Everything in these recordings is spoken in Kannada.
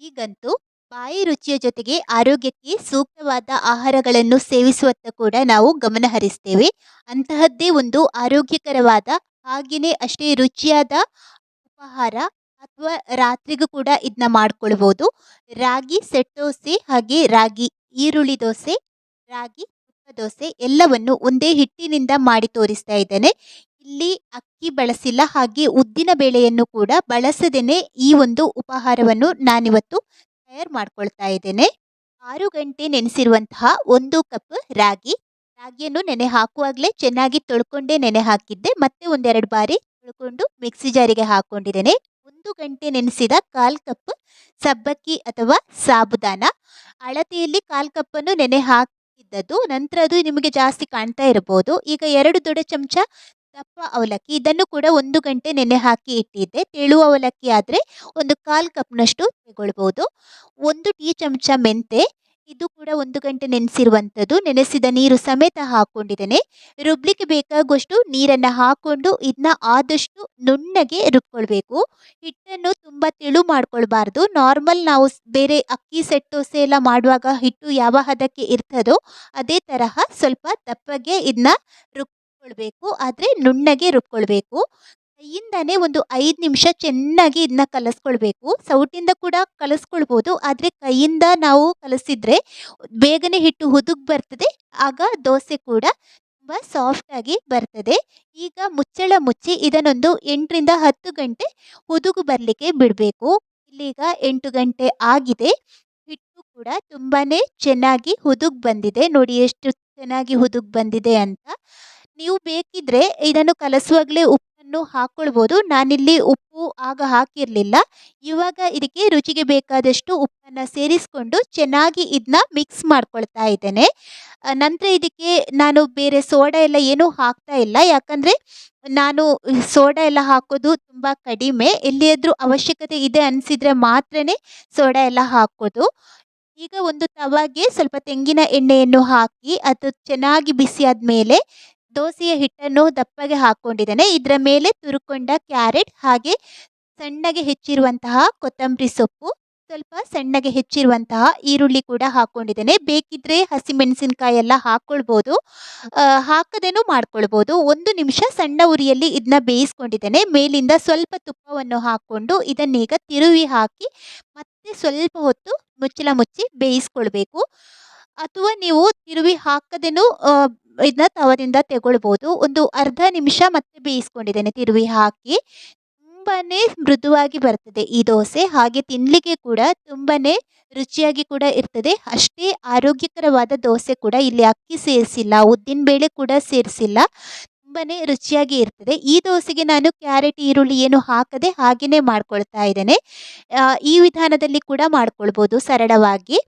ಈಗಂತೂ ಬಾಯಿ ರುಚಿಯ ಜೊತೆಗೆ ಆರೋಗ್ಯಕ್ಕೆ ಸೂಕ್ತವಾದ ಆಹಾರಗಳನ್ನು ಸೇವಿಸುವತ್ತ ಕೂಡ ನಾವು ಗಮನ ಹರಿಸ್ತೇವೆ. ಅಂತಹದ್ದೇ ಒಂದು ಆರೋಗ್ಯಕರವಾದ ಹಾಗೆಯೇ ಅಷ್ಟೇ ರುಚಿಯಾದ ಉಪಹಾರ ಅಥವಾ ರಾತ್ರಿಗೂ ಕೂಡ ಇದನ್ನ ಮಾಡ್ಕೊಳ್ಬೋದು. ರಾಗಿ ಸೆಟ್ ದೋಸೆ ಹಾಗೆ ರಾಗಿ, ಈರುಳ್ಳಿ ದೋಸೆ, ರಾಗಿ ದೋಸೆ ಎಲ್ಲವನ್ನು ಒಂದೇ ಹಿಟ್ಟಿನಿಂದ ಮಾಡಿ ತೋರಿಸ್ತಾ ಇದ್ದೇನೆ. ಇಲ್ಲಿ ಅಕ್ಕಿ ಬಳಸಿಲ್ಲ, ಹಾಗೆ ಉದ್ದಿನ ಬೇಳೆಯನ್ನು ಕೂಡ ಬಳಸದೇನೆ ಈ ಒಂದು ಉಪಹಾರವನ್ನು ನಾನಿವತ್ತು ತಯಾರು ಮಾಡ್ಕೊಳ್ತಾ ಇದ್ದೇನೆ. ಆರು ಗಂಟೆ ನೆನೆಸಿರುವಂತಹ ಒಂದು ಕಪ್ ರಾಗಿ. ರಾಗಿಯನ್ನು ನೆನೆ ಹಾಕುವಾಗಲೇ ಚೆನ್ನಾಗಿ ತೊಳ್ಕೊಂಡೇ ನೆನೆ ಹಾಕಿದ್ದೆ. ಮತ್ತೆ ಒಂದೆರಡು ಬಾರಿ ತೊಳ್ಕೊಂಡು ಮಿಕ್ಸಿ ಜಾರಿಗೆ ಹಾಕೊಂಡಿದ್ದೇನೆ. ಒಂದು ಗಂಟೆ ನೆನೆಸಿದ ಕಾಲ್ ಕಪ್ ಸಬ್ಬಕ್ಕಿ ಅಥವಾ ಸಾಬುದಾನ. ಅಳತೆಯಲ್ಲಿ ಕಾಲ್ ಕಪ್ಪನ್ನು ನೆನೆ ಹಾಕಿದ್ದದ್ದು. ನಂತರ ಅದು ನಿಮಗೆ ಜಾಸ್ತಿ ಕಾಣ್ತಾ ಇರಬಹುದು. ಈಗ ಎರಡು ದೊಡ್ಡ ಚಮಚ ದಪ್ಪ ಅವಲಕ್ಕಿ. ಇದನ್ನು ಕೂಡ ಒಂದು ಗಂಟೆ ನೆನೆ ಹಾಕಿ ಇಟ್ಟಿದ್ದೆ. ತೆಳು ಅವಲಕ್ಕಿ ಆದರೆ ಒಂದು ಕಾಲು ಕಪ್ನಷ್ಟು ತಗೊಳ್ಬೋದು. ಒಂದು ಟೀ ಚಮಚ ಮೆಂತೆ. ಇದು ಕೂಡ ಒಂದು ಗಂಟೆ ನೆನೆಸಿರುವಂಥದ್ದು. ನೆನೆಸಿದ ನೀರು ಸಮೇತ ಹಾಕ್ಕೊಂಡಿದ್ದೇನೆ ರುಬ್ಲಿಕ್ಕೆ ಬೇಕಾಗುವಷ್ಟು ನೀರನ್ನು ಹಾಕ್ಕೊಂಡು ಇದನ್ನ ಆದಷ್ಟು ನುಣ್ಣಗೆ ರುಬ್ಕೊಳ್ಬೇಕು. ಹಿಟ್ಟನ್ನು ತುಂಬ ತೆಳು ಮಾಡ್ಕೊಳ್ಬಾರ್ದು. ನಾರ್ಮಲ್ ನಾವು ಬೇರೆ ಅಕ್ಕಿ, ಸೆಟ್ ದೋಸೆ ಎಲ್ಲ ಮಾಡುವಾಗ ಹಿಟ್ಟು ಯಾವ ಹದಕ್ಕೆ ಇರ್ತದೋ ಅದೇ ತರಹ ಸ್ವಲ್ಪ ದಪ್ಪಗೆ ಇದನ್ನ ರುಬ್ಕೊಳ್ಬೇಕು, ಆದರೆ ನುಣ್ಣಗೆ ರುಬ್ಕೊಳ್ಬೇಕು. ಕೈಯಿಂದನೇ ಒಂದು ಐದು ನಿಮಿಷ ಚೆನ್ನಾಗಿ ಇದನ್ನ ಕಲಸ್ಕೊಳ್ಬೇಕು. ಸೌಟಿಂದ ಕೂಡ ಕಲಸ್ಕೊಳ್ಬೋದು, ಆದರೆ ಕೈಯಿಂದ ನಾವು ಕಲಸಿದ್ರೆ ಬೇಗನೆ ಹಿಟ್ಟು ಹುದುಗ್ ಬರ್ತದೆ, ಆಗ ದೋಸೆ ಕೂಡ ತುಂಬ ಸಾಫ್ಟಾಗಿ ಬರ್ತದೆ. ಈಗ ಮುಚ್ಚಳ ಮುಚ್ಚಿ ಇದನ್ನೊಂದು ಎಂಟರಿಂದ ಹತ್ತು ಗಂಟೆ ಹುದುಗು ಬರಲಿಕ್ಕೆ ಬಿಡಬೇಕು. ಇಲ್ಲೀಗ ಎಂಟು ಗಂಟೆ ಆಗಿದೆ, ಹಿಟ್ಟು ಕೂಡ ತುಂಬಾ ಚೆನ್ನಾಗಿ ಹುದುಗ್ ಬಂದಿದೆ. ನೋಡಿ ಎಷ್ಟು ಚೆನ್ನಾಗಿ ಹುದುಗ್ ಬಂದಿದೆ ಅಂತ. ನೀವು ಬೇಕಿದ್ರೆ ಇದನ್ನು ಕಲಸುವಾಗಲೇ ಉಪ್ಪನ್ನು ಹಾಕ್ಕೊಳ್ಬೋದು ನಾನಿಲ್ಲಿ ಉಪ್ಪು ಆಗ ಹಾಕಿರಲಿಲ್ಲ. ಇವಾಗ ಇದಕ್ಕೆ ರುಚಿಗೆ ಬೇಕಾದಷ್ಟು ಉಪ್ಪನ್ನು ಸೇರಿಸ್ಕೊಂಡು ಚೆನ್ನಾಗಿ ಇದನ್ನ ಮಿಕ್ಸ್ ಮಾಡ್ಕೊಳ್ತಾ ಇದ್ದೇನೆ. ನಂತರ ಇದಕ್ಕೆ ನಾನು ಬೇರೆ ಸೋಡಾ ಎಲ್ಲ ಏನೂ ಹಾಕ್ತಾ ಇಲ್ಲ. ಯಾಕಂದರೆ ನಾನು ಸೋಡಾ ಎಲ್ಲ ಹಾಕೋದು ತುಂಬ ಕಡಿಮೆ. ಎಲ್ಲಿಯಾದರೂ ಅವಶ್ಯಕತೆ ಇದೆ ಅನಿಸಿದರೆ ಮಾತ್ರನೇ ಸೋಡಾ ಎಲ್ಲ ಹಾಕೋದು. ಈಗ ಒಂದು ತವಾಗೆ ಸ್ವಲ್ಪ ತೆಂಗಿನ ಎಣ್ಣೆಯನ್ನು ಹಾಕಿ ಅದು ಚೆನ್ನಾಗಿ ಬಿಸಿ ಮೇಲೆ ದೋಸೆಯ ಹಿಟ್ಟನ್ನು ದಪ್ಪಗೆ ಹಾಕ್ಕೊಂಡಿದ್ದೇನೆ ಇದರ ಮೇಲೆ ತುರುಕೊಂಡ ಕ್ಯಾರೆಟ್ ಹಾಗೆ ಸಣ್ಣಗೆ ಹೆಚ್ಚಿರುವಂತಹ ಕೊತ್ತಂಬರಿ ಸೊಪ್ಪು, ಸ್ವಲ್ಪ ಸಣ್ಣಗೆ ಹೆಚ್ಚಿರುವಂತಹ ಈರುಳ್ಳಿ ಕೂಡ ಹಾಕ್ಕೊಂಡಿದ್ದೇನೆ ಬೇಕಿದ್ರೆ ಹಸಿಮೆಣಸಿನ್ಕಾಯಿ ಎಲ್ಲ ಹಾಕ್ಕೊಳ್ಬೋದು ಹಾಕದೇನೂ ಮಾಡ್ಕೊಳ್ಬೋದು. ಒಂದು ನಿಮಿಷ ಸಣ್ಣ ಉರಿಯಲ್ಲಿ ಇದನ್ನ ಬೇಯಿಸ್ಕೊಂಡಿದ್ದೇನೆ. ಮೇಲಿಂದ ಸ್ವಲ್ಪ ತುಪ್ಪವನ್ನು ಹಾಕ್ಕೊಂಡು ಇದನ್ನೀಗ ತಿರುವಿ ಹಾಕಿ ಮತ್ತೆ ಸ್ವಲ್ಪ ಹೊತ್ತು ಮುಚ್ಚಳ ಮುಚ್ಚಿ ಬೇಯಿಸ್ಕೊಳ್ಬೇಕು. ಅಥವಾ ನೀವು ತಿರುವಿ ಹಾಕದೇನು ಇದನ್ನ ತವದಿಂದ ತೆಗೊಳ್ಬೋದು. ಒಂದು ಅರ್ಧ ನಿಮಿಷ ಮತ್ತೆ ಬೇಯಿಸ್ಕೊಂಡಿದ್ದೇನೆ ತಿರುವಿ ಹಾಕಿ. ತುಂಬಾ ಮೃದುವಾಗಿ ಬರ್ತದೆ ಈ ದೋಸೆ. ಹಾಗೆ ತಿನ್ನಲಿಕ್ಕೆ ಕೂಡ ತುಂಬಾ ರುಚಿಯಾಗಿ ಕೂಡ ಇರ್ತದೆ. ಅಷ್ಟೇ ಆರೋಗ್ಯಕರವಾದ ದೋಸೆ ಕೂಡ ಇಲ್ಲಿ ಅಕ್ಕಿ ಸೇರಿಸಿಲ್ಲ, ಉದ್ದಿನ ಬೇಳೆ ಕೂಡ ಸೇರಿಸಿಲ್ಲ. ತುಂಬಾ ರುಚಿಯಾಗಿ ಇರ್ತದೆ. ಈ ದೋಸೆಗೆ ನಾನು ಕ್ಯಾರೆಟ್, ಈರುಳ್ಳಿ ಏನು ಹಾಕದೆ ಹಾಗೆಯೇ ಮಾಡ್ಕೊಳ್ತಾ ಇದ್ದೇನೆ. ಈ ವಿಧಾನದಲ್ಲಿ ಕೂಡ ಮಾಡ್ಕೊಳ್ಬೋದು ಸರಳವಾಗಿ.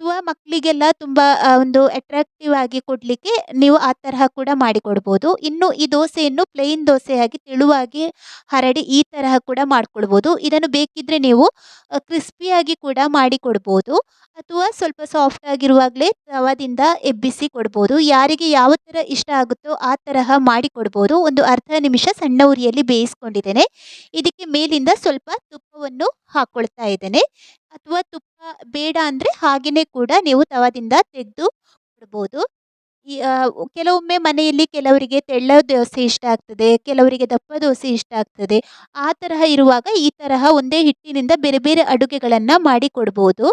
ಅಥವಾ ಮಕ್ಕಳಿಗೆಲ್ಲ ತುಂಬ ಒಂದು ಅಟ್ರಾಕ್ಟಿವ್ ಆಗಿ ಕೊಡಲಿಕ್ಕೆ ನೀವು ಆ ತರಹ ಕೂಡ ಮಾಡಿಕೊಡ್ಬೋದು. ಇನ್ನು ಈ ದೋಸೆಯನ್ನು ಪ್ಲೇನ್ ದೋಸೆಯಾಗಿ ತೆಳುವಾಗಿ ಹರಡಿ ಈ ತರಹ ಕೂಡ ಮಾಡ್ಕೊಳ್ಬೋದು. ಇದನ್ನು ಬೇಕಿದ್ರೆ ನೀವು ಕ್ರಿಸ್ಪಿಯಾಗಿ ಕೂಡ ಮಾಡಿಕೊಡ್ಬೋದು. ಅಥವಾ ಸ್ವಲ್ಪ ಸಾಫ್ಟ್ ಆಗಿರುವಾಗಲೇ ತವದಿಂದ ಎಬ್ಬಿಸಿ ಕೊಡ್ಬೋದು. ಯಾರಿಗೆ ಯಾವ ಥರ ಇಷ್ಟ ಆಗುತ್ತೋ ಆ ತರಹ ಮಾಡಿಕೊಡ್ಬೋದು. ಒಂದು ಅರ್ಧ ನಿಮಿಷ ಸಣ್ಣ ಉರಿಯಲ್ಲಿ ಬೇಯಿಸ್ಕೊಂಡಿದ್ದೇನೆ. ಇದಕ್ಕೆ ಮೇಲಿಂದ ಸ್ವಲ್ಪ ತುಪ್ಪವನ್ನು ಹಾಕ್ಕೊಳ್ತಾ ಇದ್ದೇನೆ. ಅಥವಾ ತುಪ್ಪ ಬೇಡ ಅಂದರೆ ಹಾಗೆಯೇ ಕೂಡ ನೀವು ತವದಿಂದ ತೆಗೆದು ಕೊಡ್ಬೋದು. ಈ ಕೆಲವೊಮ್ಮೆ ಮನೆಯಲ್ಲಿ ಕೆಲವರಿಗೆ ತೆಳ್ಳ ದೋಸೆ ಇಷ್ಟ ಆಗ್ತದೆ, ಕೆಲವರಿಗೆ ದಪ್ಪ ದೋಸೆ ಇಷ್ಟ ಆಗ್ತದೆ. ಆ ತರಹ ಇರುವಾಗ ಈ ತರಹ ಒಂದೇ ಹಿಟ್ಟಿನಿಂದ ಬೇರೆ ಬೇರೆ ಅಡುಗೆಗಳನ್ನು ಮಾಡಿ ಕೊಡ್ಬೋದು.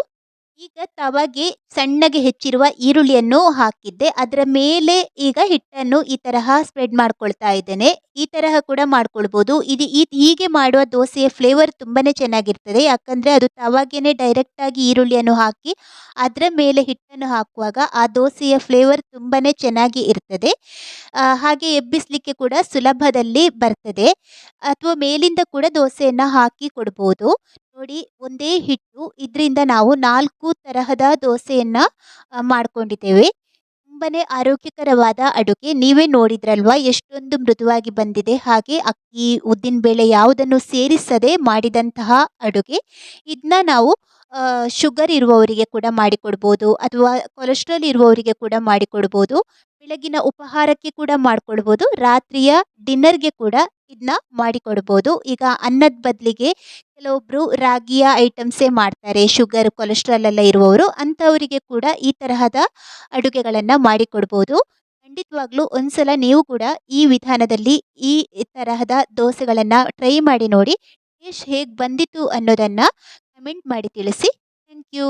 ಈಗ ತವಾಗೆ ಸಣ್ಣಗೆ ಹೆಚ್ಚಿರುವ ಈರುಳ್ಳಿಯನ್ನು ಹಾಕಿದ್ದೆ. ಅದರ ಮೇಲೆ ಈಗ ಹಿಟ್ಟನ್ನು ಈ ತರಹ ಸ್ಪ್ರೆಡ್ ಮಾಡ್ಕೊಳ್ತಾ ಇದ್ದೇನೆ. ಈ ತರಹ ಕೂಡ ಮಾಡ್ಕೊಳ್ಬೋದು. ಇದು ಈ ಹೀಗೆ ಮಾಡುವ ದೋಸೆಯ ಫ್ಲೇವರ್ ತುಂಬಾನೇ ಚೆನ್ನಾಗಿರ್ತದೆ. ಯಾಕಂದರೆ ಅದು ತವಾಗೆನೆ ಡೈರೆಕ್ಟಾಗಿ ಈರುಳ್ಳಿಯನ್ನು ಹಾಕಿ ಅದರ ಮೇಲೆ ಹಿಟ್ಟನ್ನು ಹಾಕುವಾಗ ಆ ದೋಸೆಯ ಫ್ಲೇವರ್ ತುಂಬಾನೇ ಚೆನ್ನಾಗಿ ಇರ್ತದೆ. ಹಾಗೆ ಎಬ್ಬಿಸಲಿಕ್ಕೆ ಕೂಡ ಸುಲಭದಲ್ಲಿ ಬರ್ತದೆ. ಅಥವಾ ಮೇಲಿಂದ ಕೂಡ ದೋಸೆಯನ್ನು ಹಾಕಿ ಕೊಡ್ಬೋದು. ನೋಡಿ ಒಂದೇ ಹಿಟ್ಟು, ಇದರಿಂದ ನಾವು ನಾಲ್ಕು ತರಹದ ದೋಸೆಯನ್ನು ಮಾಡ್ಕೊಂಡಿದ್ದೇವೆ. ತುಂಬನೇ ಆರೋಗ್ಯಕರವಾದ ಅಡುಗೆ. ನೀವೇ ನೋಡಿದ್ರಲ್ವಾ ಎಷ್ಟೊಂದು ಮೃದುವಾಗಿ ಬಂದಿದೆ. ಹಾಗೆ ಅಕ್ಕಿ ಉದ್ದಿನಬೇಳೆ ಯಾವುದನ್ನು ಸೇರಿಸದೆ ಮಾಡಿದಂತಹ ಅಡುಗೆ. ಇದನ್ನ ನಾವು ಶುಗರ್ ಇರುವವರಿಗೆ ಕೂಡ ಮಾಡಿಕೊಡ್ಬೋದು ಅಥವಾ ಕೊಲೆಸ್ಟ್ರಾಲ್ ಇರುವವರಿಗೆ ಕೂಡ ಮಾಡಿಕೊಡ್ಬೋದು. ಬೆಳಗಿನ ಉಪಹಾರಕ್ಕೆ ಕೂಡ ಮಾಡಿಕೊಡ್ಬೋದು. ರಾತ್ರಿಯ ಡಿನ್ನರ್ಗೆ ಕೂಡ ಇದನ್ನ ಮಾಡಿಕೊಡ್ಬೋದು. ಈಗ ಅನ್ನದ ಬದಲಿಗೆ ಕೆಲವೊಬ್ಬರು ರಾಗಿಯ ಐಟಮ್ಸೇ ಮಾಡ್ತಾರೆ. ಶುಗರ್ ಕೊಲೆಸ್ಟ್ರಾಲ್ ಎಲ್ಲ ಇರುವವರು ಅಂಥವರಿಗೆ ಕೂಡ ಈ ತರಹದ ಅಡುಗೆಗಳನ್ನು ಮಾಡಿಕೊಡ್ಬೋದು. ಖಂಡಿತವಾಗ್ಲೂ ಒಂದ್ಸಲ ನೀವು ಕೂಡ ಈ ವಿಧಾನದಲ್ಲಿ ಈ ತರಹದ ದೋಸೆಗಳನ್ನು ಟ್ರೈ ಮಾಡಿ ನೋಡಿ ಟೇಸ್ಟ್ ಹೇಗೆ ಬಂದಿತ್ತು ಅನ್ನೋದನ್ನು ಕಮೆಂಟ್ ಮಾಡಿ ತಿಳಿಸಿ. Thank you